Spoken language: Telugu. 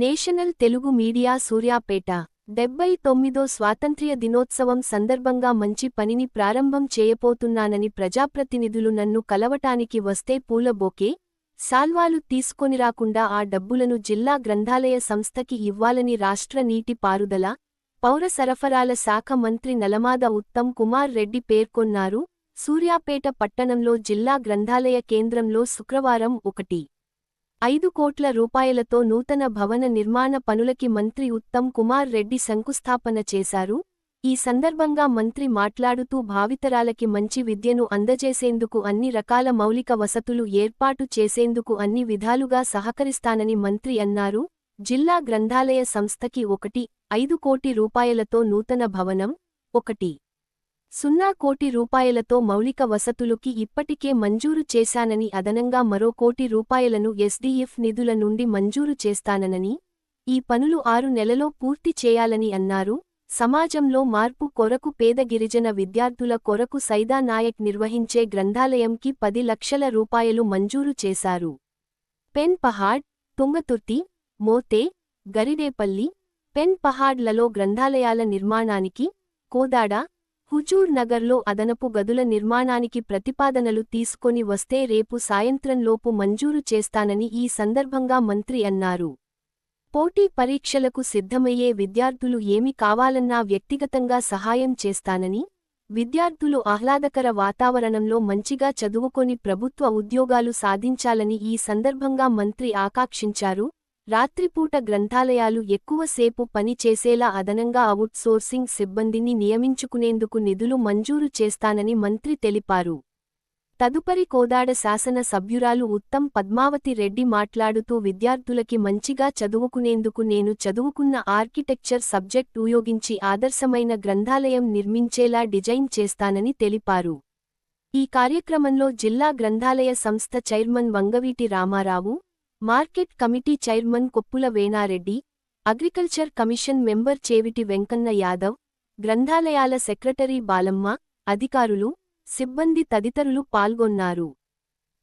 National Telugu media Suryapet. డెబ్బై తొమ్మిదో స్వాతంత్ర్య దినోత్సవం సందర్భంగా మంచి పనిని ప్రారంభం చేయబోతున్నానని ప్రజాప్రతినిధులు నన్ను కలవటానికి వస్తే పూల బొకే సాల్వాలు తీసుకొనిరాకుండా ఆ డబ్బులను జిల్లా గ్రంథాలయ సంస్థకి ఇవ్వాలని రాష్ట్ర నీటి పారుదల పౌర సరఫరాల శాఖ మంత్రి నలమాద ఉత్తమ్ కుమార్ రెడ్డి పేర్కొన్నారు. సూర్యాపేట పట్టణంలో జిల్లా గ్రంథాలయ కేంద్రంలో శుక్రవారం ఒకటి. ఐదు కోట్ల రూపాయలతో నూతన భవన నిర్మాణ పనులకి మంత్రి ఉత్తమ్ కుమార్ రెడ్డి శంకుస్థాపన చేశారు. ఈ సందర్భంగా మంత్రి మాట్లాడుతూ భావితరాలకి మంచి విద్యను అందజేసేందుకు అన్ని రకాల మౌలిక వసతులు ఏర్పాటు చేసేందుకు అన్ని విధాలుగా సహకరిస్తానని మంత్రి అన్నారు. జిల్లా గ్రంథాలయ సంస్థకి ఒకటి ఐదు కోటి రూపాయలతో నూతన భవనం ఒకటి. సున్నా కోటి రూపాయలతో మౌలిక వసతులుకి ఇప్పటికే మంజూరు చేశానని అదనంగా మరో కోటి రూపాయలను ఎస్డీఎఫ్ నిధుల నుండి మంజూరు చేస్తానని ఈ పనులు ఆరు నెలలో పూర్తి చేయాలని అన్నారు. సమాజంలో మార్పు కొరకు పేద గిరిజన విద్యార్థుల కొరకు సైదా నాయక్ నిర్వహించే గ్రంథాలయంకి పది లక్షల రూపాయలు మంజూరు చేశారు. పెన్ పహాడ్ తుంగతుర్తి మోతే గరిడేపల్లి పెన్ పహాడ్లలో గ్రంథాలయాల నిర్మాణానికి కోదాడ హుజూర్ నగర్లో అదనపు గదుల నిర్మాణానికి ప్రతిపాదనలు తీసుకొని వస్తే రేపు సాయంత్రంలోపు మంజూరు చేస్తానని ఈ సందర్భంగా మంత్రి అన్నారు. పోటీ పరీక్షలకు సిద్ధమయ్యే విద్యార్థులు ఏమి కావాలన్నా వ్యక్తిగతంగా సహాయం చేస్తానని విద్యార్థులు ఆహ్లాదకర వాతావరణంలో మంచిగా చదువుకొని ప్రభుత్వ ఉద్యోగాలు సాధించాలని ఈ సందర్భంగా మంత్రి ఆకాంక్షించారు. రాత్రిపూట గ్రంథాలయాలు ఎక్కువసేపు పని చేసేలా అదనంగా అవుట్సోర్సింగ్ సిబ్బందిని నియమించుకునేందుకు నిధులు మంజూరు చేస్తానని మంత్రి తెలిపారు. తదుపరి కోదాడ శాసన సభ్యురాలు ఉత్తమ్ పద్మావతి రెడ్డి మాట్లాడుతూ విద్యార్థులకి మంచిగా చదువుకునేందుకు నేను చదువుకున్న ఆర్కిటెక్చర్ సబ్జెక్ట్ ఉపయోగించి ఆదర్శమైన గ్రంథాలయం నిర్మించేలా డిజైన్ చేస్తానని తెలిపారు. ఈ కార్యక్రమంలో జిల్లా గ్రంథాలయ సంస్థ chairman Vangaveeti Ramarao market committee chairman Koppula Venareddy agriculture commission member Cheviti Venkanna Yadav గ్రంథాలయాల secretary Balamma అధికారులు సిబ్బంది తదితరులు పాల్గొన్నారు.